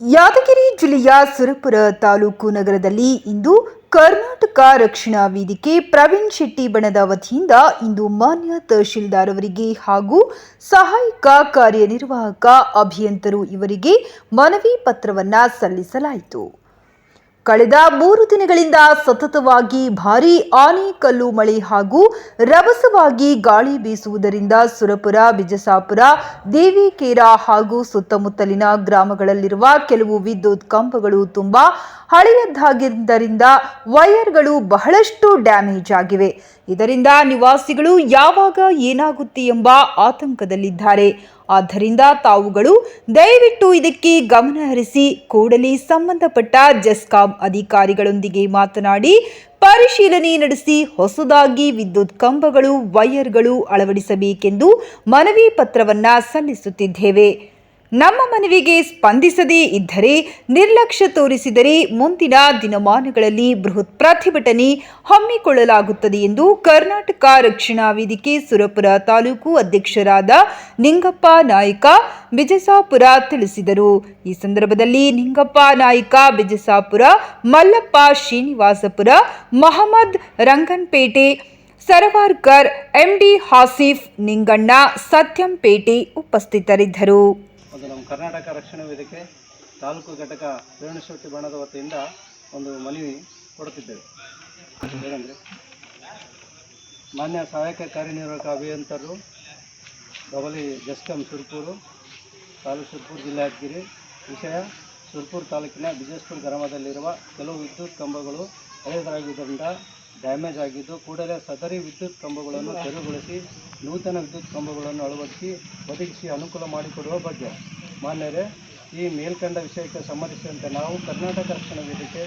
ಯಾದಗಿರಿ ಜಿಲ್ಲೆಯ ಸುರಪುರ ತಾಲೂಕು ನಗರದಲ್ಲಿ ಇಂದು ಕರ್ನಾಟಕ ರಕ್ಷಣಾ ವೇದಿಕೆ ಪ್ರವೀಣ್ ಶೆಟ್ಟಿ ಬಣದ ವತಿಯಿಂದ ಇಂದು ಮಾನ್ಯ ತಹಶೀಲ್ದಾರ್ ಅವರಿಗೆ ಹಾಗೂ ಸಹಾಯಕ ಕಾರ್ಯನಿರ್ವಾಹಕ ಅಭಿಯಂತರು ಇವರಿಗೆ ಮನವಿ ಪತ್ರವನ್ನು ಸಲ್ಲಿಸಲಾಯಿತು. ಕಳೆದ ಮೂರು ದಿನಗಳಿಂದ ಸತತವಾಗಿ ಭಾರೀ ಆನೆ, ಕಲ್ಲು, ಮಳೆ ಹಾಗೂ ರಭಸವಾಗಿ ಗಾಳಿ ಬೀಸುವುದರಿಂದ ಸುರಪುರ, ಬಿಜಸಾಪುರ, ದೇವಿಕೇರ ಹಾಗೂ ಸುತ್ತಮುತ್ತಲಿನ ಗ್ರಾಮಗಳಲ್ಲಿರುವ ಕೆಲವು ವಿದ್ಯುತ್ ಕಂಬಗಳು ತುಂಬಾ ಹಳೆಯದ್ದಾಗಿದ್ದರಿಂದ ವೈರ್ಗಳು ಬಹಳಷ್ಟು ಡ್ಯಾಮೇಜ್ ಆಗಿವೆ. ಇದರಿಂದ ನಿವಾಸಿಗಳು ಯಾವಾಗ ಏನಾಗುತ್ತೆ ಎಂಬ ಆತಂಕದಲ್ಲಿದ್ದಾರೆ. ಆದ್ದರಿಂದ ತಾವುಗಳು ದಯವಿಟ್ಟು ಇದಕ್ಕೆ ಗಮನ ಹರಿಸಿ ಕೂಡಲೇ ಸಂಬಂಧಪಟ್ಟ ಜೆಸ್ಕಾಂ ಅಧಿಕಾರಿಗಳೊಂದಿಗೆ ಮಾತನಾಡಿ, ಪರಿಶೀಲನೆ ನಡೆಸಿ ಹೊಸದಾಗಿ ವಿದ್ಯುತ್ ಕಂಬಗಳು ವೈಯರ್ಗಳು ಅಳವಡಿಸಬೇಕೆಂದು ಮನವಿ ಪತ್ರವನ್ನು ಸಲ್ಲಿಸುತ್ತಿದ್ದೇವೆ. ನಮ್ಮ ಮನವಿಗೆ ಸ್ಪಂದಿಸದೇ ಇದ್ದರೆ ನಿರ್ಲಕ್ಷ್ಯ ತೋರಿಸಿದರೆ ಮುಂದಿನ ದಿನಮಾನಗಳಲ್ಲಿ ಬೃಹತ್ ಪ್ರತಿಭಟನೆ ಹಮ್ಮಿಕೊಳ್ಳಲಾಗುತ್ತದೆ ಎಂದು ಕರ್ನಾಟಕ ರಕ್ಷಣಾ ವೇದಿಕೆ ಸುರಪುರ ತಾಲೂಕು ಅಧ್ಯಕ್ಷರಾದ ನಿಂಗಪ್ಪ ನಾಯ್ಕ ಬಿಜಸಾಪುರ ತಿಳಿಸಿದರು. ಈ ಸಂದರ್ಭದಲ್ಲಿ ನಿಂಗಪ್ಪ ನಾಯ್ಕ, ಬಿಜಸಾಪುರ ಮಲ್ಲಪ್ಪ ಶ್ರೀನಿವಾಸಪುರ, ಮಹಮ್ಮದ್ ರಂಗನ್ಪೇಟೆ, ಸರವಾರ್ಕರ್, ಎಂಡಿ ಹಾಸಿಫ್ ನಿಂಗಣ್ಣ ಸತ್ಯಂಪೇಟೆ ಉಪಸ್ಥಿತರಿದ್ದರು. ಒಂದು ನಮ್ಮ ಕರ್ನಾಟಕ ರಕ್ಷಣಾ ವೇದಿಕೆ ತಾಲೂಕು ಘಟಕ ರೇಣುಶೆಟ್ಟಿ ಬಣದ ವತಿಯಿಂದ ಒಂದು ಮನವಿ ಕೊಡುತ್ತಿದ್ದೇವೆ. ಏನಂದರೆ, ಮಾನ್ಯ ಸಹಾಯಕ ಕಾರ್ಯನಿರ್ವಾಹಕ ಅಭಿಯಂತರರು ಬಬಲಿ ಜಸ್ಕಂ ಸುರ್ಪೂರು, ತಾಲೂಕು ಸುರ್ಪೂರು ಜಿಲ್ಲೆ ಯಾದಗಿರಿ ವಿಷಯ, ಸುರ್ಪೂರು ತಾಲೂಕಿನ ಬಿಜೇಸ್ಪುರ ಗ್ರಾಮದಲ್ಲಿರುವ ಕೆಲವು ವಿದ್ಯುತ್ ಕಂಬಗಳು ಹಳೆಯದಾಗಿದ್ದರಿಂದ ಡ್ಯಾಮೇಜ್ ಆಗಿದ್ದು ಕೂಡಲೇ ಸದರಿ ವಿದ್ಯುತ್ ಕಂಬಗಳನ್ನು ತೆರವುಗೊಳಿಸಿ, ನೂತನ ವಿದ್ಯುತ್ ಕಂಬಗಳನ್ನು ಅಳವಡಿಸಿ, ಒದಗಿಸಿ, ಅನುಕೂಲ ಮಾಡಿಕೊಡುವ ಬಗ್ಗೆ. ಮಾನ್ಯರೇ, ಈ ಮೇಲ್ಕಂಡ ವಿಷಯಕ್ಕೆ ಸಂಬಂಧಿಸಿದಂತೆ ನಾವು ಕರ್ನಾಟಕ ರಕ್ಷಣಾ ವೇದಿಕೆ,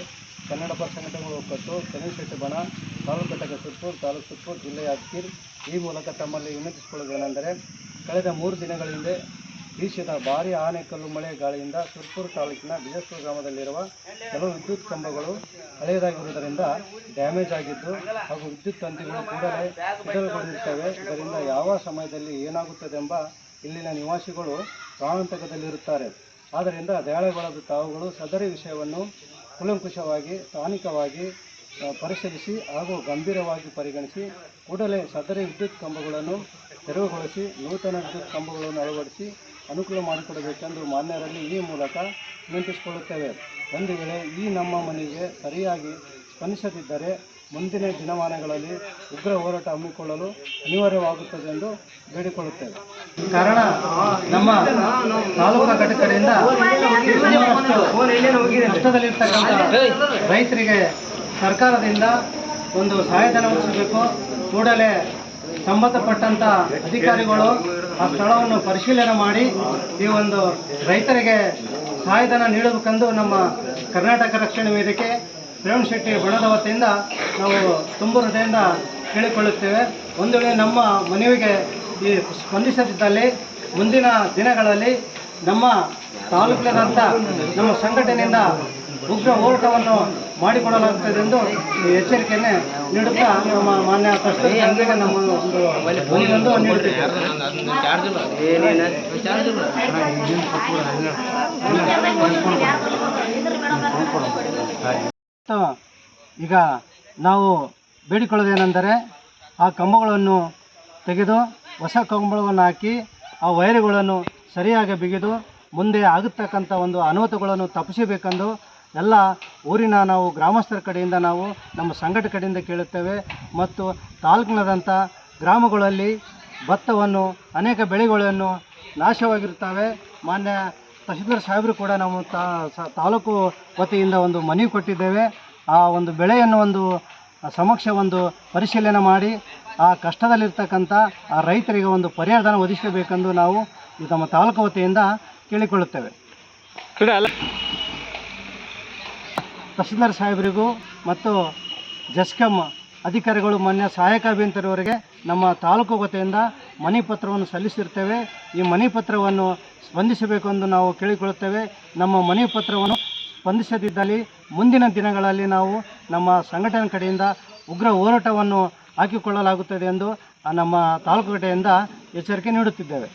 ಕನ್ನಡ ಪರ ಸಂಘಟನೆಗಳು ಒಕ್ಕಟ್ಟು ಶೆಟ್ಟಿ ಬಣ ತಾಲೂಕು ಘಟಕ ಸುತ್ತೂರು, ತಾಲೂಕು ಸುತ್ತೂರು, ಜಿಲ್ಲೆಯ ಯಾದಗಿರಿ ಈ ಮೂಲಕ ತಮ್ಮಲ್ಲಿ ವಿನಂತಿಸಿಕೊಳ್ಳುವುದೇನೆಂದರೆ, ಕಳೆದ ಮೂರು ದಿನಗಳ ಹಿಂದೆ ಬೀಸಿದ ಭಾರಿ ಆನೆಕಲ್ಲು ಮಳೆ ಗಾಳಿಯಿಂದ ಸುತ್ತೂರು ತಾಲೂಕಿನ ಬಿಜಸ್ಪುರ ಗ್ರಾಮದಲ್ಲಿರುವ ಕೆಲವು ವಿದ್ಯುತ್ ಕಂಬಗಳು ಹಳೆಯದಾಗಿರುವುದರಿಂದ ಡ್ಯಾಮೇಜ್ ಆಗಿದ್ದು ಹಾಗೂ ವಿದ್ಯುತ್ ತಂತಿಗಳು ಕೂಡಲೇ ವಿಫಲಗೊಂಡಿರುತ್ತವೆ ಇದರಿಂದ ಯಾವ ಸಮಯದಲ್ಲಿ ಏನಾಗುತ್ತದೆ ಎಂಬ ಇಲ್ಲಿನ ನಿವಾಸಿಗಳು ಪ್ರಾಣಾಂತಕದಲ್ಲಿರುತ್ತಾರೆ ಆದ್ದರಿಂದ ದಯಾಳಗೊಳದ ತಾವುಗಳು ಸದರಿ ವಿಷಯವನ್ನು ಕೂಲಂಕುಷವಾಗಿ ಸ್ಥಾನಿಕವಾಗಿ ಪರಿಶೀಲಿಸಿ ಹಾಗೂ ಗಂಭೀರವಾಗಿ ಪರಿಗಣಿಸಿ ಕೂಡಲೇ ಸದರಿ ವಿದ್ಯುತ್ ಕಂಬಗಳನ್ನು ತೆರವುಗೊಳಿಸಿ, ನೂತನ ವಿದ್ಯುತ್ ಕಂಬಗಳನ್ನು ಅಳವಡಿಸಿ ಅನುಕೂಲ ಮಾಡಿಕೊಡಬೇಕೆಂದು ಮಾನ್ಯರಲ್ಲಿ ಈ ಮೂಲಕ ವಿನಂತಿಸಿಕೊಳ್ಳುತ್ತೇವೆ. ಒಂದು ವೇಳೆ ಈ ನಮ್ಮ ಮನೆಗೆ ಸರಿಯಾಗಿ ಸ್ಪಂದಿಸದಿದ್ದರೆ ಮುಂದಿನ ದಿನಮಾನಗಳಲ್ಲಿ ಉಗ್ರ ಹೋರಾಟ ಹಮ್ಮಿಕೊಳ್ಳಲು ಅನಿವಾರ್ಯವಾಗುತ್ತದೆ ಎಂದು ಬೇಡಿಕೊಳ್ಳುತ್ತೇವೆ. ಕಾರಣ ನಮ್ಮ ತಾಲೂಕಾ ಘಟಕದಿಂದ ನಷ್ಟದಲ್ಲಿರ್ತಕ್ಕಂಥ ರೈತರಿಗೆ ಸರ್ಕಾರದಿಂದ ಒಂದು ಸಹಾಯಧನ ಒದಗಿಸಬೇಕು. ಕೂಡಲೇ ಸಂಬಂಧಪಟ್ಟಂಥ ಅಧಿಕಾರಿಗಳು ಆ ಸ್ಥಳವನ್ನು ಪರಿಶೀಲನೆ ಮಾಡಿ ಈ ಒಂದು ರೈತರಿಗೆ ಸಹಾಯಧನ ನೀಡಬೇಕೆಂದು ನಮ್ಮ ಕರ್ನಾಟಕ ರಕ್ಷಣಾ ವೇದಿಕೆ ಪ್ರೇಮ್ ಶೆಟ್ಟಿ ಬಣದ ವತಿಯಿಂದ ನಾವು ತುಂಬ ಹೃದಯದಿಂದ ಕೇಳಿಕೊಳ್ಳುತ್ತೇವೆ. ಒಂದು ವೇಳೆ ನಮ್ಮ ಮನವಿಗೆ ಈ ಸ್ಪಂದಿಸದಿದ್ದಲ್ಲಿ ಮುಂದಿನ ದಿನಗಳಲ್ಲಿ ನಮ್ಮ ತಾಲೂಕಿನಾದ್ಯಂತ ನಮ್ಮ ಸಂಘಟನೆಯಿಂದ ಉಗ್ರ ಹೋರಾಟವನ್ನು ಮಾಡಿಕೊಡಲಾಗುತ್ತದೆ ಎಂದು ಎಚ್ಚರಿಕೆಯನ್ನೇ ನೀಡುತ್ತಾ ನಮ್ಮ ಮಾನ್ಯ ತಹಸೀಲ್ದಾರ್ಗೆ ನಮ್ಮ ಒಂದು ನೀಡುತ್ತೇವೆ. ಈಗ ನಾವು ಬೇಡಿಕೊಳ್ಳೋದೇನೆಂದರೆ ಆ ಕಂಬಗಳನ್ನು ತೆಗೆದು ಹೊಸ ಕಂಬಗಳನ್ನು ಹಾಕಿ ಆ ವೈರುಗಳನ್ನು ಸರಿಯಾಗಿ ಬಿಗಿದು ಮುಂದೆ ಆಗತಕ್ಕಂಥ ಒಂದು ಅನಾಹುತಗಳನ್ನು ತಪ್ಪಿಸಬೇಕೆಂದು ಎಲ್ಲ ಊರಿನ ನಾವು ಗ್ರಾಮಸ್ಥರ ಕಡೆಯಿಂದ ನಾವು ನಮ್ಮ ಸಂಘಟ ಕಡೆಯಿಂದ ಕೇಳುತ್ತೇವೆ ಮತ್ತು ತಾಲೂಕಿನಾದಂಥ ಗ್ರಾಮಗಳಲ್ಲಿ ಭತ್ತವನ್ನು ಅನೇಕ ಬೆಳೆಗಳನ್ನು ನಾಶವಾಗಿರ್ತವೆ ಮಾನ್ಯ ತಹಸೀಲ್ದಾರ್ ಸಾಹೇಬರು ಕೂಡ ನಾವು ತಾಲೂಕು ವತಿಯಿಂದ ಒಂದು ಮನವಿ ಕೊಟ್ಟಿದ್ದೇವೆ. ಆ ಒಂದು ಬೆಳೆಯನ್ನು ಒಂದು ಸಮಕ್ಷ ಒಂದು ಪರಿಶೀಲನೆ ಮಾಡಿ ಆ ಕಷ್ಟದಲ್ಲಿರ್ತಕ್ಕಂಥ ಆ ರೈತರಿಗೆ ಒಂದು ಪರಿಹಾರಧನ ಒದಗಿಸಬೇಕೆಂದು ನಾವು ಈ ನಮ್ಮ ತಾಲೂಕು ವತಿಯಿಂದ ಕೇಳಿಕೊಳ್ಳುತ್ತೇವೆ. ತಹಸೀಲ್ದಾರ್ ಸಾಹೇಬರಿಗೂ ಮತ್ತು ಜಸ್ಕಮ್ ಅಧಿಕಾರಿಗಳು ಮಾನ್ಯ ಸಹಾಯಕ ಅಭಿಯಂತರವರಿಗೆ ನಮ್ಮ ತಾಲೂಕು ವತಿಯಿಂದ ಮನೆ ಪತ್ರವನ್ನು ಸಲ್ಲಿಸಿರ್ತೇವೆ. ಈ ಮನೆ ಪತ್ರವನ್ನು ಸ್ಪಂದಿಸಬೇಕೆಂದು ನಾವು ಕೇಳಿಕೊಳ್ಳುತ್ತೇವೆ. ನಮ್ಮ ಮನೆ ಪತ್ರವನ್ನು ಸ್ಪಂದಿಸದಿದ್ದಲ್ಲಿ ಮುಂದಿನ ದಿನಗಳಲ್ಲಿ ನಾವು ನಮ್ಮ ಸಂಘಟನೆ ಕಡೆಯಿಂದ ಉಗ್ರ ಹೋರಾಟವನ್ನು ಹಾಕಿಕೊಳ್ಳಲಾಗುತ್ತದೆ ಎಂದು ನಮ್ಮ ತಾಲೂಕು ಕಡೆಯಿಂದ ಎಚ್ಚರಿಕೆ ನೀಡುತ್ತಿದ್ದೇವೆ.